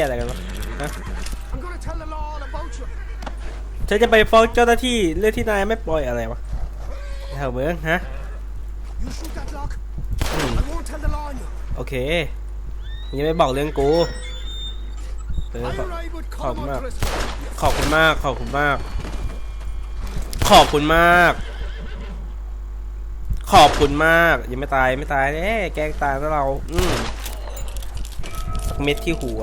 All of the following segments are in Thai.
ยอะไรกันวะฮะ I'm gonna tell the law all about you. ฉันจะไปฟ้องเจ้าหน้าที่เรื่องที่นายไม่ปล่อยอะไรวะเฮ้ยเมืองฮะ You shoot that lock. Hmm. I won't tell the law on you. โอเคมึงยังไม่บอกเรื่องกูเออ I ขอ arrive with Come Cormac up. Driscoll. ขอบคุณมาก ขอบคุณมาก ขอบคุณมาก ขอบคุณมากยังไม่ตายไม่ตายเน่แกล้งตายแล้วเรา อืมสักเม็ดที่หัว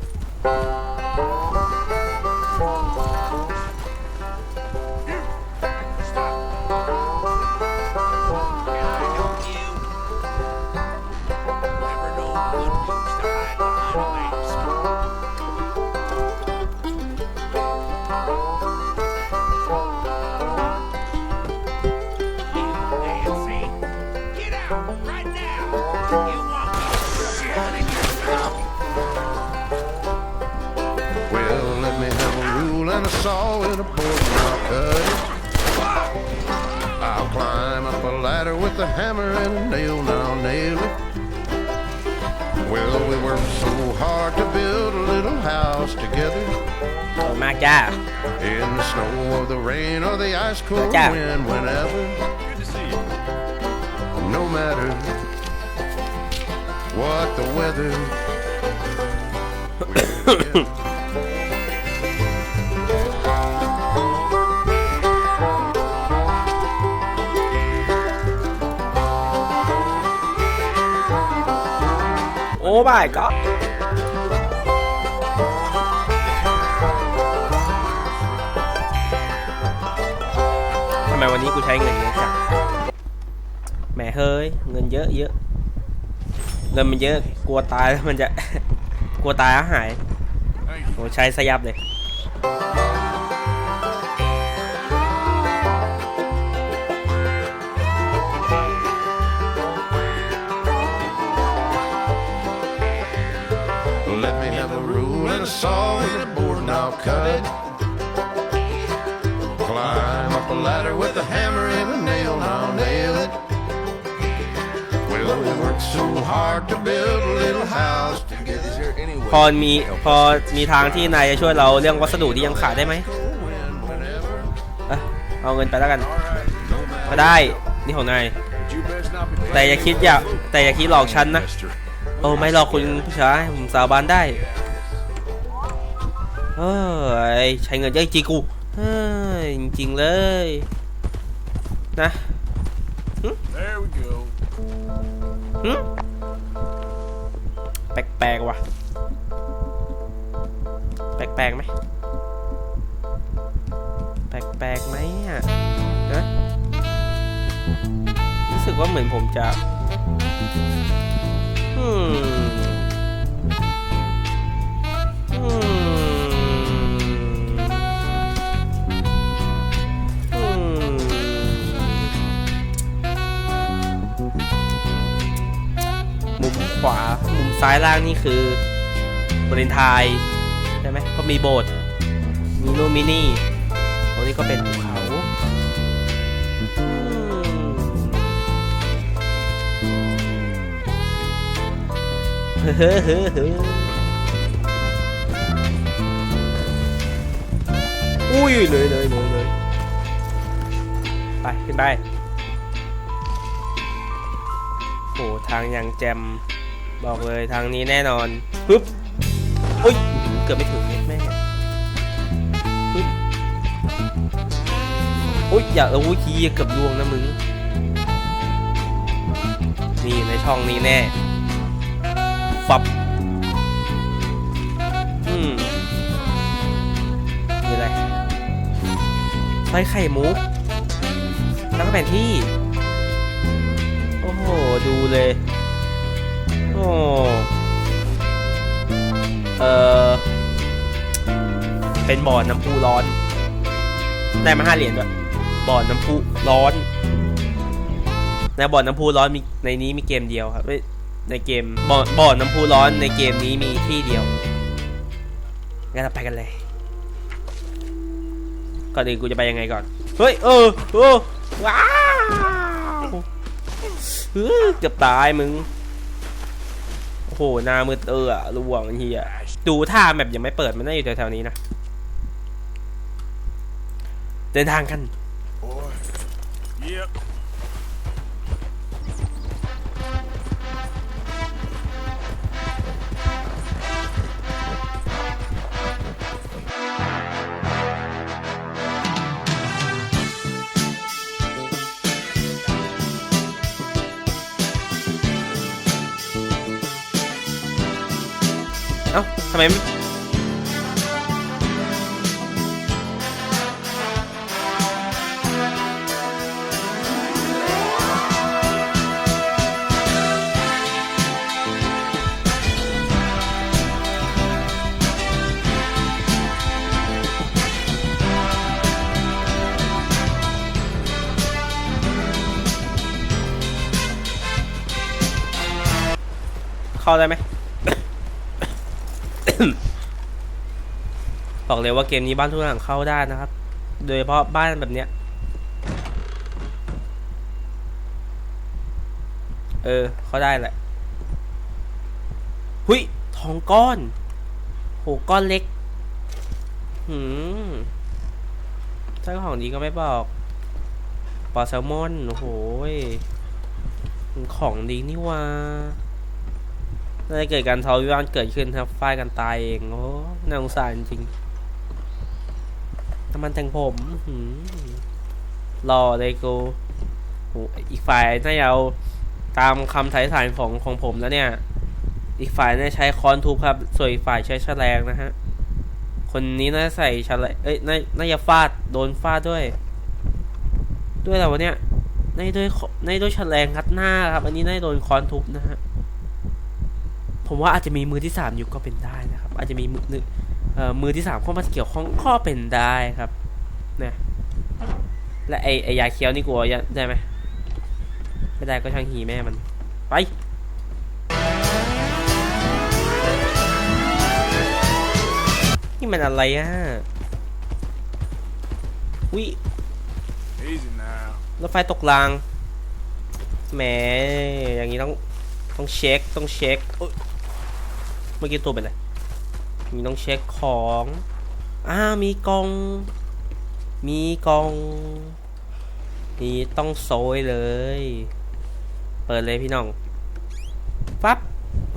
saw in a boardwalk cutting. I'll climb up a ladder with a hammer and a nail, now nail it. Well, we worked so hard to build a little house together. Oh my God! In the snow or the rain or the ice cold wind, whenever. Good to see you. No matter what the weather. โอ้บายก็ทำไมวันนี้กูใช้เงินเยอะจังแหมเฮ้ย เงินเยอะเยอะเงินมันเยอะ กลัวตายแล้วมันจะ กลัวตายแล้วหายโอ้ใช้สยับเลย saw and a board and I'll cut it. Climb up a ladder with a hammer and a nail and I'll nail it. Well, we worked so hard to build a little house together. Is there any พอมีพอมีทางที่นายจะช่วยเราเรื่องวัสดุที่ยังขาดได้ไหม whenever? เอ้ยเอาเงินไปแล้วกัน ก็ได้ นี่ของนาย You best not be แต่อย่าคิดอย่าแต่อย่าคิดหลอกฉันนะ โอ้ไม่หลอกคุณผู้ชายผมสาบานได้ เออใช้เงินเยอะจริงกูเฮ้ยจริงๆเลยนะ There we go. หึแปลกๆว่ะแปลกๆไหมแปลกๆไหมอะนะรู้สึกว่าเหมือนผมจะอืม ขวา มุมซ้ายล่างนี่คือวาเลนไทน์ใช่ไหมก็มีโบสถ์มีนู่นมีนี่ตรงนี้ก็เป็นภูเขาเฮ้อเฮ้อเฮ้ออุ้ยเลยเลยเลยเลยไป ขึ้นไปโอ้ทางย่างแจม บอกเลยทางนี้แน่นอนปึ๊บอุ้ยเกือบไม่ถึงแม่ปึ๊บอุ้ยอย่าเออวุ้ยเหี้เกือบล่วงนะมึงนี่ในช่องนี้แน่ฟับอืมนี่อะไรไส้ไข่มุกแล้วก็แผนที่ โอ้โห ดูเลย โอ้เออเป็นบ่อน้ำพุร้อน ได้มาห้าเหรียญด้วยบ่อน้ำพุร้อนในบ่อน้ำพุร้อนมีในนี้มีเกมเดียวครับเอ้ยในเกมบ่อบ่อน้ำพุร้อนในเกมนี้มีที่เดียวงั้นเราไปกันเลยก่อนอื่นกูจะไปยังไงก่อนเฮ้ยเออเออว้าวเฮ้ยเกือบตายมึง โอ้โหหน้ามืดเอออะระวงเฮียดูท่าแบบยังไม่เปิดมันน่าอยู่แถวๆนี้นะ เดินทางกัน ทำไมเข้าได้ไหม บอกเลยว่าเกมนี้บ้านทุกหลังเข้าได้นะครับ โดยเฉพาะบ้านแบบเนี้ย เออ เข้าได้แหละ หุยทองก้อน โห ก้อนเล็ก หืมถ้าของดีก็ไม่บอกปลาแซลมอน โอ้โหยของดีนี่ว่า น่าจะเกิดการทะเลาะวิวาทเกิดขึ้นครับฝ่ายกันตายเอง โอ้น่าสงสารจริงน้ำมันแต่งผมรอเลยกูอีกฝ่ายน่าจะเอาตามคำไถ่ถานของของผมแล้วเนี่ย อีกฝ่ายน่าใช้คอนทุบครับ ส่วนอีกฝ่ายใช้แฉลงนะฮะ คนนี้น่าใส่แฉลงเอ้ยน่าน่าจะฟาดโดนฟาดด้วย ด้วยอะไรวะเนี่ยน่าด้วยน่าด้วยแฉลงงัดหน้าครับ อันนี้น่าโดนคอนทุบนะฮะ ผมว่าอาจจะมีมือที่สามอยู่ก็เป็นได้นะครับ อาจจะมีมือหนึ่งเอ่อมือที่สามเข้ามาเกี่ยวข้องก็เป็นได้ครับนะและไอไอยาเคี้ยวนี่กลัวยาได้ไหมไม่ได้ก็ช่างหีแม่มัน ไปนี่มันอะไรอะวิ Easy now. รถไฟตกรางแหมอย่างนี้ต้องต้องเช็คต้องเช็คเอ้ยเมื่อกี้ตัวเป็นอะไรมีต้องเช็คของอ่ามีกอง มีกองนี่ต้องโซยเลย เปิดเลยพี่น้องฟับ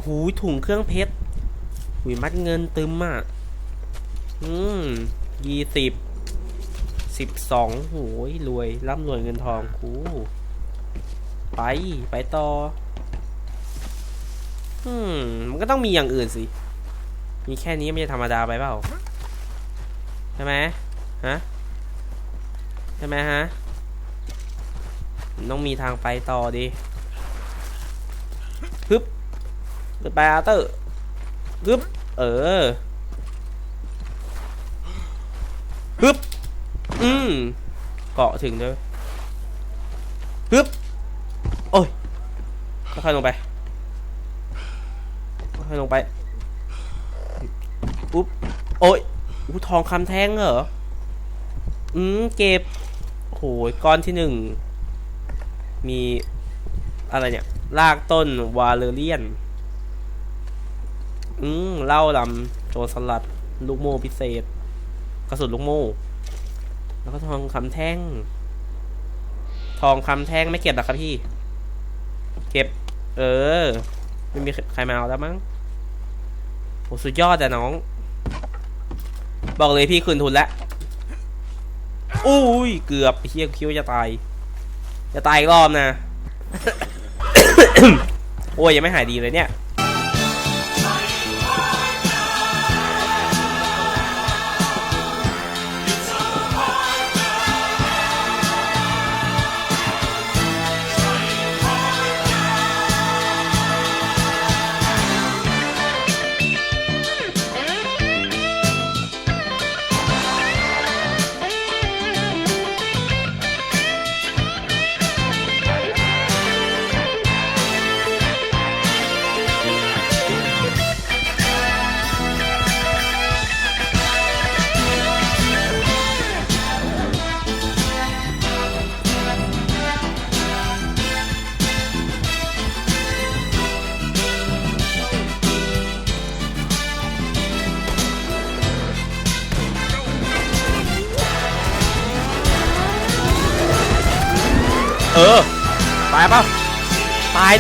หูยถุงเครื่องเพชรหูยมัดเงินตึมอะอืมยี่สิบสิบสองโหยรวยร่ำรวยเงินทองคูไป ไปต่อ อืม มันก็ต้องมีอย่างอื่นสิ มีแค่นี้ไม่ใช่ธรรมดาไปเปล่า ใช่ไหมฮะ ใช่ไหมฮะ ต้องมีทางไปต่อดิฮึบเดินไปอาเตอร์ฮึบ เออฮึบ อืม เกาะถึงด้วยฮึบ โอ้ยค่อยๆลงไป ค่อยๆลงไปปุ๊บ โอ้ยอู้ทองคำแท่งเหรอ อืม เก็บโหยก้อนที่หนึ่ง มีอะไรเนี่ย รากต้นวาเลเรียน อืมเหล้าลำโจรสลัด ลูกโม่พิเศษ กระสุนลูกโม่ แล้วก็ทองคำแท่ง ทองคำแท่งไม่เก็บหรอครับพี่ เก็บ เออ ไม่มีใครมาเอาแล้วมั้ง โหสุดยอดอะน้อง บอกเลยพี่คืนทุนแล้วอุ้ยเกือบเฮียคิดว่าจะตาย จะตายอีกรอบนะ โอ้ยยังไม่หายดีเลยเนี่ย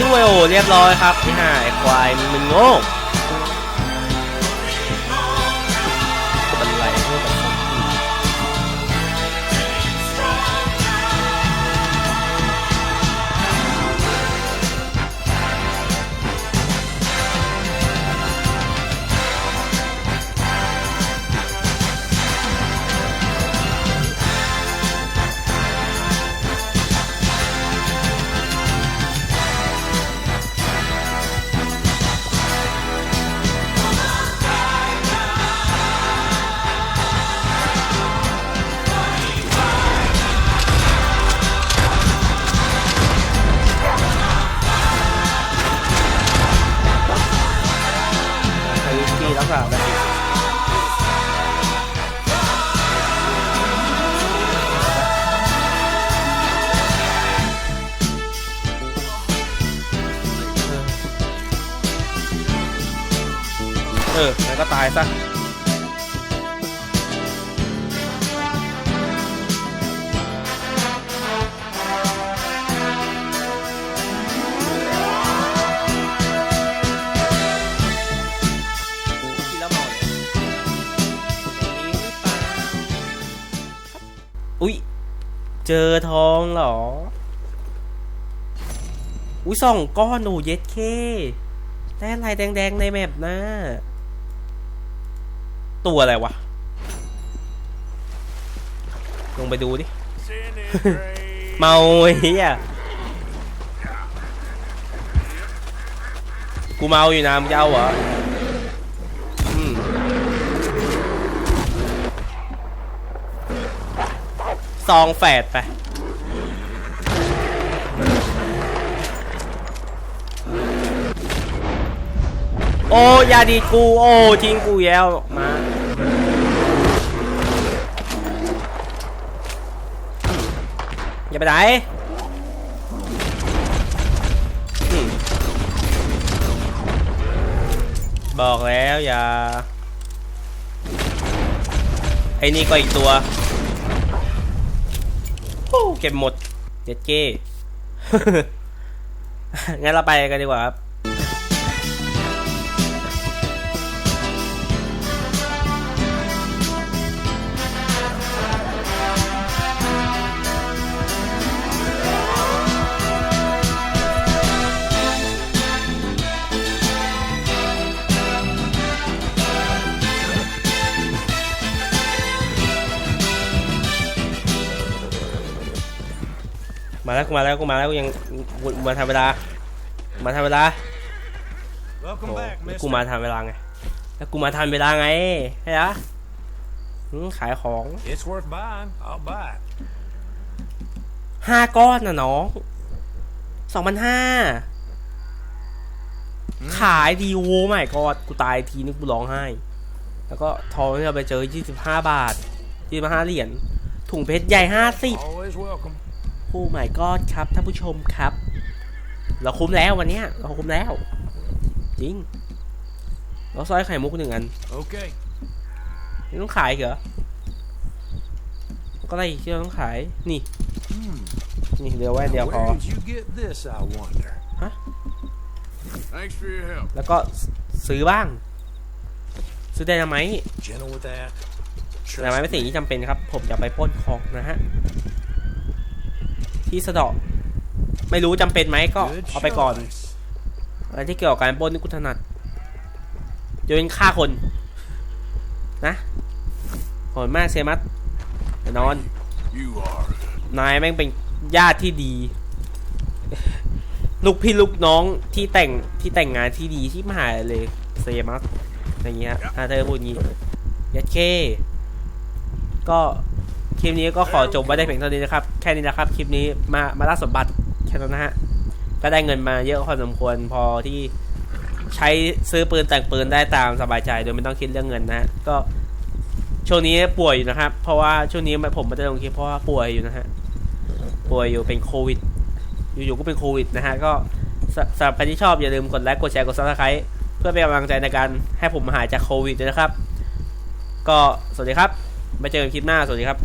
ด้วยโอ้เรียบร้อยครับที่หายควายมึงมันโง่ เออแล้วก็ตายซะกินแล้วเมาเนี่ยตรงนี้หรือเปล่าอุ๊ยเจอทองเหรอ อุ๊ยสองก้อนโอ้เย็ดเค ได้อะไรแดง ๆ ในแมปน้า ตัวอะไรวะ ลงไปดูดิ Sin is great. เมาไอ้เหี้ยกูเมาอยู่นะมึงจะเอาเหรออืมซองแฝดไปโอ้อยาดีดกู โอ้ทิ้งกูแล้วมา ไปไหนอืมบอกแล้วอย่า ไอ้นี่ก็อีกตัวเก็บหมดเจ็ดเก้ งั้นเราไปกันดีกว่าครับ แล้วกูมาแล้วกูมาแล้วกูยังกูมาทำเวลา มาทำเวลา Welcome โอ้ back, แล้ว mister. กูมาทันเวลาไง แล้วกูมาทันเวลาไงใช่ปะหืมขายของ It's worth buying. I'll buy it. ห้าก้อนนะน้องสองพันห้าขายดีโว้ไม่กอดกูตายทีนึงกูร้องไห้ แล้วก็ทองที่เราไปเจอ 25 บาท25เหรียญ ถุงเพชรใหญ่ 50 Always welcome. โอ้ my god ครับท่านผู้ชมครับ เราคุ้มแล้ววันเนี้ยเราคุ้มแล้ว จริง เราซอยไข่มุกหนึ่งอัน Okay. นี่ต้องขายเหรอก็ได้อีกที่เราต้องขายนี่นี่เดี๋ยวไว้เดี๋ยวพอ Where did you get this, I wonder? Thanks for your help. แล้วก็ซื้อบ้าง ซื้อไดนาไมต์ Gentle with that. ไดนาไมต์เป็นสิ่งที่จำเป็นครับ ผมจะไปปล้นของนะฮะ ที่สะเดาะไม่รู้จำเป็นไหมก็ Good เอาไปก่อน choice. อะไรที่เกี่ยวกับการปล้นนี่กูถนัดโยนฆ่าคน นะโหดมากเซมัสไปนอน You are. นายแม่งเป็นญาติที่ดี ลูกพี่ลูกน้องที่แต่งที่แต่งงานที่ดีที่มหาเลยเซมัสอย่างเงี้ยถ้าเธอพูดงี้ยัดเค ก็ คลิปนี้ก็ขอจบไว้ได้เพียงเท่านี้นะครับ แค่นี้นะครับ คลิปนี้มามาล่าสมบัติแค่นั้นนะฮะ ก็ได้เงินมาเยอะพอสมควรพอที่ใช้ซื้อปืนแต่งปืนได้ตามสบายใจโดยไม่ต้องคิดเรื่องเงินนะฮะก็ช่วงนี้ป่วยอยู่นะครับ เพราะว่าช่วงนี้ผมไม่ได้ลงคลิปเพราะว่าป่วยอยู่นะฮะ ป่วยอยู่เป็นโควิด อยู่ๆก็เป็นโควิดนะฮะ ก็สำหรับใครที่ชอบอย่าลืมกดไลค์ กดแชร์ กดซับสไครต์เพื่อเป็นกำลังใจในการให้ผมหายจากโควิดด้วยนะครับ ก็สวัสดีครับไว้เจอกันคลิปหน้า สวัสดีครับ